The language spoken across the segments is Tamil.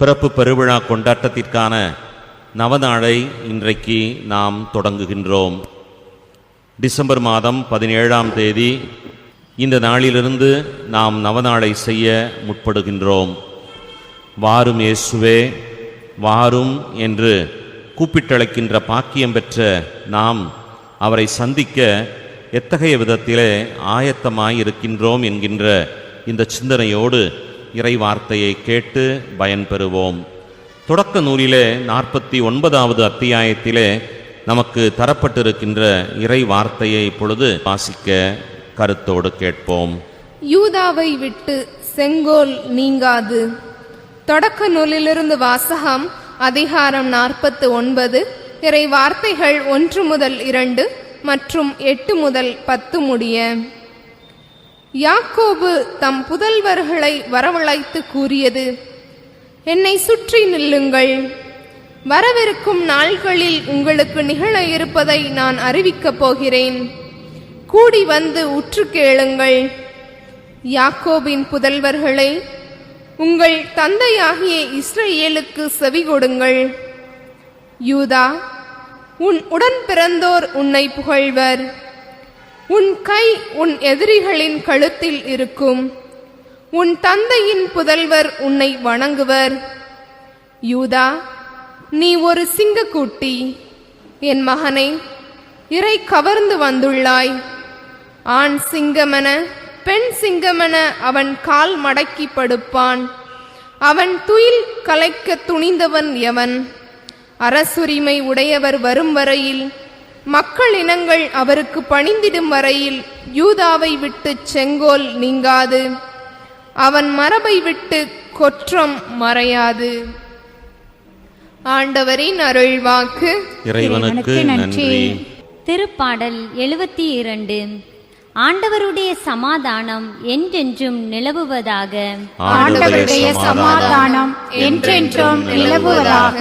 பிறப்பு பெருவிழா கொண்டாட்டத்திற்கான நவநாளை இன்றைக்கு நாம் தொடங்குகின்றோம். டிசம்பர் மாதம் பதினேழாம் தேதி இந்த நாளிலிருந்து நாம் நவநாளை செய்ய முற்படுகின்றோம். வாரும் இயேசுவே வாரும் என்று கூப்பிட்டழைக்கின்ற பாக்கியம் பெற்ற நாம் அவரை சந்திக்க எத்தகைய விதத்திலே ஆயத்தமாய் இருக்கின்றோம் என்கின்ற இந்த சிந்தனையோடு இறை வார்த்தையை கேட்டு பயன்பெறுவோம். தொடக்க நூலிலே நாற்பத்தி ஒன்பதாவது அத்தியாயத்திலே நமக்கு தரப்பட்டிருக்கின்ற இறை வார்த்தையை இப்பொழுது வாசிக்க கருத்தோடு கேட்போம். யூதாவை விட்டு செங்கோல் நீங்காது. தொடக்க நூலிலிருந்து வாசகம் அதிகாரம் நாற்பத்து ஒன்பது இறை வார்த்தைகள் ஒன்று முதல் இரண்டு மற்றும் எட்டு முதல் பத்து முடிய. யாக்கோபு தம் புதல்வர்களை வரவழைத்து கூறியது என்னை சுற்றி நில்லுங்கள். வரவிருக்கும் நாள்களில் உங்களுக்கு நிகழ இருப்பதை நான் அறிவிக்கப் போகிறேன். கூடி வந்து உற்று கேளுங்கள். யாக்கோபின் புதல்வர்களை உங்கள் தந்தையாகிய இஸ்ரேலுக்கு செவி கொடுங்கள். யூதா உன் உடன் பிறந்தோர் உன்னை புகழ்வர். உன் கை உன் எதிரிகளின் கழுத்தில் இருக்கும். உன் தந்தையின் புதல்வர் உன்னை வணங்குவர். யூதா நீ ஒரு சிங்கக்கூட்டி. என் மகனை இறை கவர்ந்து வந்துள்ளாய். ஆண் சிங்கமென பெண் சிங்கமென அவன் கால் மடக்கி படுப்பான். அவன் துயில் கலைக்க துணிந்தவன் எவன்? அரசுரிமை உடையவர் வரும் வரையில் மக்கள் இனங்கள் அவருக்கு பணிந்திடும் வரையில் யூதாவை விட்டு செங்கோல் நீங்காது. அவன் மரபை விட்டு கொற்றம் மறையாது. ஆண்டவரின் அருள்வாக்கு. இறைவனுக்கு நன்றி. திருப்பாடல் எழுபத்தி இரண்டு. ஆண்டவருடைய சமாதானம் என்றென்றும் நிலவுவதாக. ஆண்டவருடைய சமாதானம் என்றென்றும் நிலவுவதாக.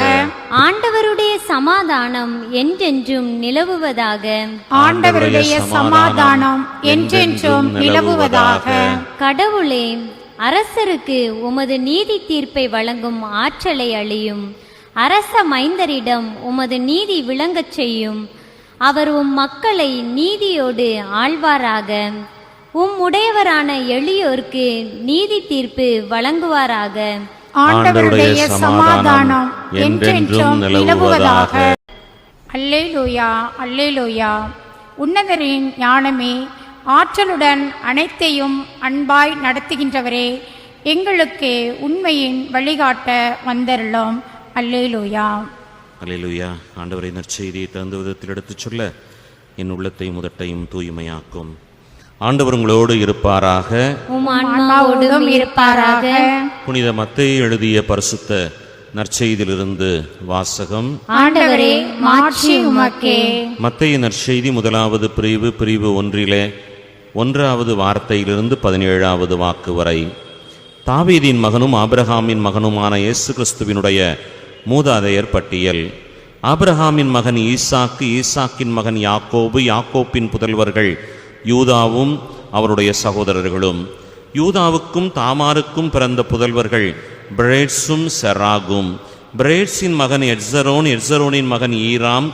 ஆண்டவருடைய சமாதானம் என்றென்றும் நிலவுவதாக. ஆண்டவருடைய சமாதானம் என்றென்றும் நிலவுவதாக. கடவுளே அரசருக்கு உமது நீதி தீர்ப்பை வழங்கும் ஆற்றலை அளியும் அரச மைந்தரிடம் உமது நீதி விளங்கச் செய்யும். அவர் உம் மக்களை நீதியோடு ஆழ்வாராக உம் உடையவரான எளியோர்க்கு நீதி தீர்ப்பு வழங்குவாராக. ஆண்டவருடைய சமாதானம் என்றென்றும் நிலவுவதாக. அல்லேலூயா அல்லேலூயா. உன்னதரின் ஞானமே ஆற்றலுடன் அனைத்தையும் அன்பாய் நடத்துகின்றவரே எங்களுக்கு உண்மையின் வழிகாட்ட வந்தருளோம். அல்லேலூயா. அல்லேலூயா. ஆண்டவரை நற்செய்தியை தகுந்த விதத்தில் எடுத்துச் சொல்ல என் உள்ளத்தையும் முதட்டையும் தூய்மையாக்கும். ஆண்டவர் உங்களோடு இருப்பாராக. இருப்பாராக. புனித மத்தேயு எழுதிய பரிசுத்த நற்செய்தியிலிருந்து வாசகம். ஆண்டவரே மாட்சி உமக்கே. மத்தேயு நற்செய்தி முதலாவது பிரிவு பிரிவு ஒன்றிலே ஒன்றாவது வார்த்தையிலிருந்து பதினேழாவது வாக்கு வரை. தாவீதின் மகனும் ஆபிரகாமின் மகனுமான இயேசு கிறிஸ்துவினுடைய மூதாதையர் பட்டியல். ஆபிரகாமின் மகன் ஈசாக்கு ஈசாக்கின் மகன் யாக்கோபு யாக்கோப்பின் புதல்வர்கள் யூதாவும் அவருடைய சகோதரர்களும். யூதாவுக்கும் தாமாருக்கும் பிறந்த புதல்வர்கள் பிரேட்ஸும் செராகும். பிரேட்ஸின் மகன் எட்சரோன் எட்சரோனின் மகன் ஈராம்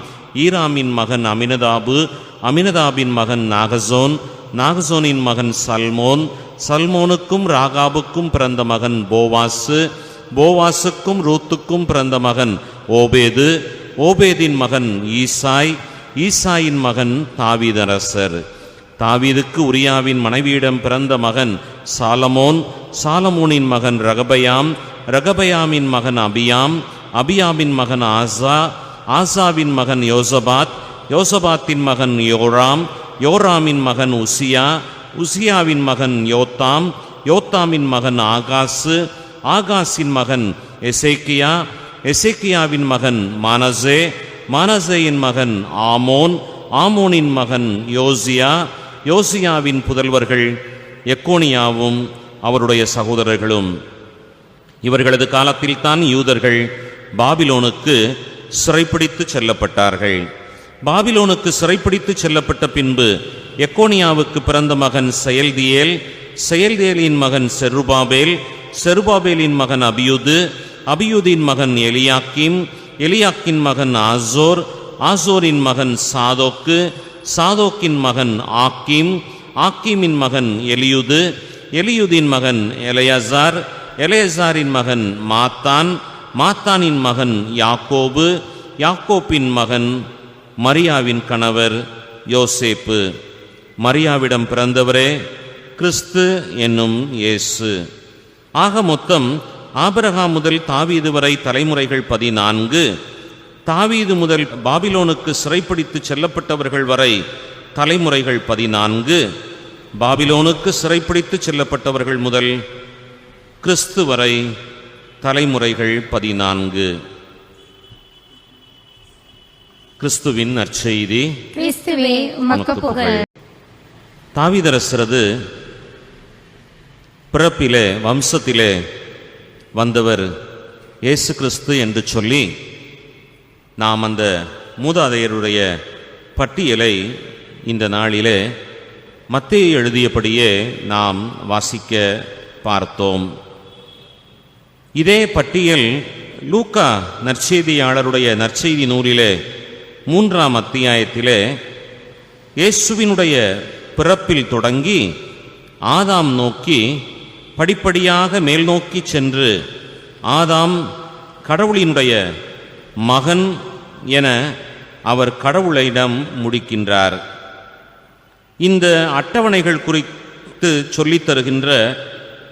ஈராமின் மகன் அமினதாபு அமினதாபின் மகன் நாகசோன் நாகசோனின் மகன் சல்மோன் சல்மோனுக்கும் ராகாபுக்கும் பிறந்த மகன் போவாசு போவாசுக்கும் ரூத்துக்கும் பிறந்த மகன் ஓபேது ஓபேதின் மகன் ஈசாய் ஈசாயின் மகன் தாவிதரசர். தாவீதுக்கு உரியாவின் மனைவியிடம் பிறந்த மகன் சாலமோன். சாலமோனின் மகன் ரகபயாம். ரகபயாமின் மகன் அபியாம். அபியாமின் மகன் ஆசா. ஆசாவின் மகன் யோசபாத். யோசபாத்தின் மகன் யோராம். யோராமின் மகன் உசியா. உசியாவின் மகன் யோத்தாம். யோத்தாமின் மகன் ஆகாசு. ஆகாஸின் மகன் எசேக்கியா. எசேக்கியாவின் மகன் மானசே. மானசேயின் மகன் ஆமோன். ஆமோனின் மகன் யோசியா. யோசியாவின் புதல்வர்கள் எக்கோனியாவும் அவருடைய சகோதரர்களும். இவர்களது காலத்தில்தான் யூதர்கள் பாபிலோனுக்கு சிறைப்பிடித்து செல்லப்பட்டார்கள். பாபிலோனுக்கு சிறைப்பிடித்து செல்லப்பட்ட பின்பு எக்கோனியாவுக்கு பிறந்த மகன் செயல்தியேல் செயல்தியலின் மகன் செருபாபேல் செருபாபேலின் மகன் அபியுது அபியுதின் மகன் எலியாக்கிம் எலியாக்கின் மகன் ஆசோர் ஆசோரின் மகன் சாதோக்கு சாதோக்கின் மகன் ஆக்கீம் ஆக்கீமின் மகன் எலியுது எலியுதின் மகன் எலையசார் எலையசாரின் மகன் மாத்தான் மாத்தானின் மகன் யாக்கோபு யாக்கோப்பின் மகன் மரியாவின் கணவர் யோசேப்பு. மரியாவிடம் பிறந்தவரே கிறிஸ்து என்னும் இயேசு. ஆக மொத்தம் ஆபரகா முதல் தாவீது வரை தலைமுறைகள் பதினான்கு. தாவீது முதல் பாபிலோனுக்கு சிறைப்பிடித்து செல்லப்பட்டவர்கள் வரை தலைமுறைகள் பதினான்கு. பாபிலோனுக்கு சிறைப்பிடித்து செல்லப்பட்டவர்கள் முதல் கிறிஸ்து வரை தலைமுறைகள் பதினான்கு. கிறிஸ்துவின் நற்செய்தி. தாவீதரசரது பிறப்பிலே வம்சத்திலே வந்தவர் இயேசு கிறிஸ்து என்று சொல்லி நாம் அந்த மூதாதையருடைய பட்டியலை இந்த நாளிலே மத்திய எழுதியபடியே நாம் வாசிக்க பார்த்தோம். இதே பட்டியல் லூக்கா நற்செய்தியாளருடைய நற்செய்தி நூலிலே மூன்றாம் அத்தியாயத்திலே இயேசுவினுடைய பிறப்பில் தொடங்கி ஆதாம் நோக்கி படிப்படியாக மேல் நோக்கி சென்று ஆதாம் கடவுளினுடைய மகன் என அவர் கடவுளிடம் முடிக்கின்றார். இந்த அட்டவணைகள் குறித்து சொல்லித் தருகின்ற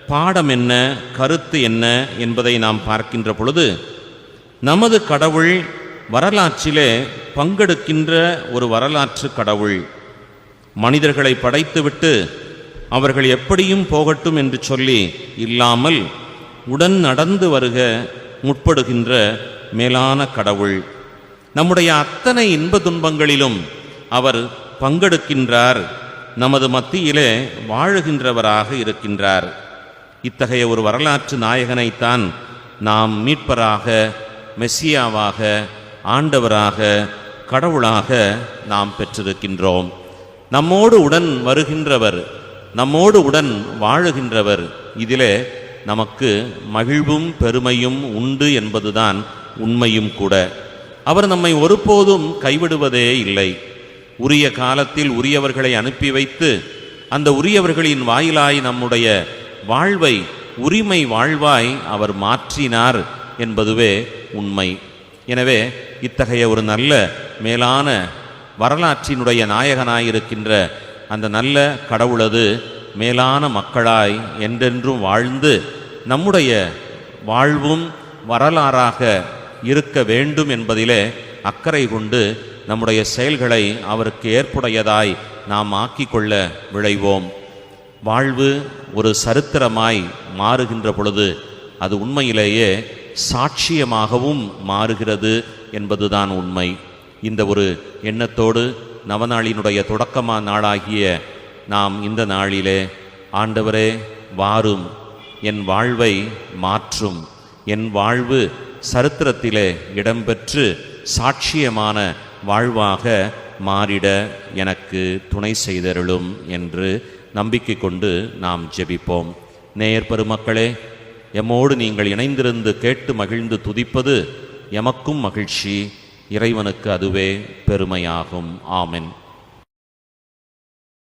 பாடம் என்ன கருத்து என்ன என்பதை நாம் பார்க்கின்ற பொழுது நமது கடவுள் வரலாற்றிலே பங்கெடுக்கின்ற ஒரு வரலாற்று கடவுள். மனிதர்களை படைத்துவிட்டு அவர்கள் எப்படியும் போகட்டும் என்று சொல்லி இல்லாமல் உடன் நடந்து வருக முற்படுகின்ற மேலான கடவுள். நம்முடைய அத்தனை இன்ப துன்பங்களிலும் அவர் பங்கெடுக்கின்றார். நமது மத்தியிலே வாழுகின்றவராக இருக்கின்றார். இத்தகைய ஒரு வரலாற்று நாயகனைத்தான் நாம் மீட்பராக மெஸ்ஸியாவாக ஆண்டவராக கடவுளாக நாம் பெற்றிருக்கின்றோம். நம்மோடு உடன் வருகின்றவர் நம்மோடு உடன் வாழுகின்றவர் இதிலே நமக்கு மகிழ்வும் பெருமையும் உண்டு என்பதுதான் உண்மையும் கூட. அவர் நம்மை ஒருபோதும் கைவிடுவதே இல்லை. உரிய காலத்தில் உரியவர்களை அனுப்பி வைத்து அந்த உரியவர்களின் வாயிலாய் நம்முடைய வாழ்வை உரிமை வாழ்வாய் அவர் மாற்றினார் என்பதுவே உண்மை. எனவே இத்தகைய ஒரு நல்ல மேலான வரலாற்றினுடைய நாயகனாயிருக்கின்ற அந்த நல்ல கடவுளது மேலான மக்களாய் என்றென்றும் வாழ்ந்து நம்முடைய வாழ்வும் வரலாறாக இருக்க வேண்டும் என்பதிலே அக்கறை கொண்டு நம்முடைய செயல்களை அவருக்கு ஏற்புடையதாய் நாம் ஆக்கிக்கொள்ள விளைவோம் வாழ்வு ஒரு சரித்திரமாய் மாறுகின்ற பொழுது அது உண்மையிலேயே சாட்சியமாகவும் மாறுகிறது என்பதுதான் உண்மை. இந்த ஒரு எண்ணத்தோடு நவநாளினுடைய தொடக்கமா நாளாகிய நாம் இந்த நாளிலே ஆண்டவரே வாரும் என் வாழ்வை மாற்றும். என் வாழ்வு சரித்திரத்திலே இடம்பெற்று சாட்சியமான வாழ்வாக மாறிட எனக்கு துணை செய்தருளும் என்று நம்பிக்கை கொண்டு நாம் ஜெபிப்போம். நேயர் பெருமக்களே எம்மோடு நீங்கள் இணைந்திருந்து கேட்டு மகிழ்ந்து துதிப்பது எமக்கும் மகிழ்ச்சி. இறைவனுக்கு அதுவே பெருமையாகும். ஆமென்.